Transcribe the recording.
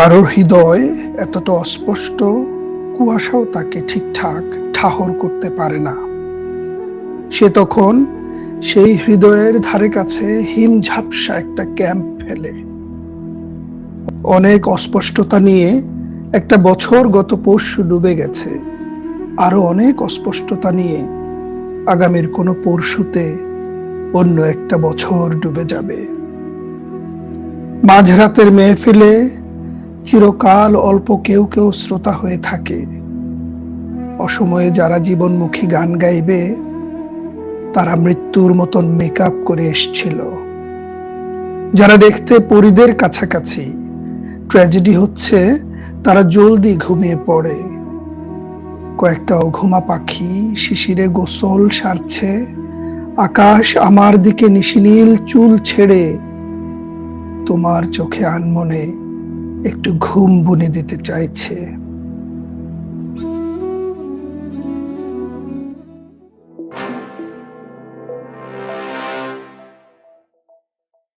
কারোর হৃদয় এতটা অস্পষ্ট, কুয়াশাও তাকে ঠিকঠাক ঠাহর করতে পারে না। সে তখন সেই হৃদয়ের ধারে কাছে হিম ঝাপসা একটা ক্যাম্প ফেলে। অনেক অস্পষ্টতা নিয়ে একটা বছর গত পরশু ডুবে গেছে। আরও অনেক অস্পষ্টতা নিয়ে আগামীর কোনো পরশুতে অন্য একটা বছর ডুবে যাবে। মাঝরাতের মেহফিলে চিরকাল অল্প কেউ কেউ শ্রোতা হয়ে থাকে। অসময়ে যারা জীবনমুখী গান গাইবে, তারা মৃত্যুর মতন মেকআপ করে এসছিল। যারা দেখতে পরিদের কাছাকাছি, ট্র্যাজেডি হচ্ছে, তারা জলদি ঘুমিয়ে পড়ে। কয়েকটা অঘুমা পাখি শিশিরে গোসল সারছে, আকাশ আমার দিকে নিশিনীল চুল ছেড়ে তোমার চোখে আনমনে একটু ঘুম বুনে দিতে চাইছে।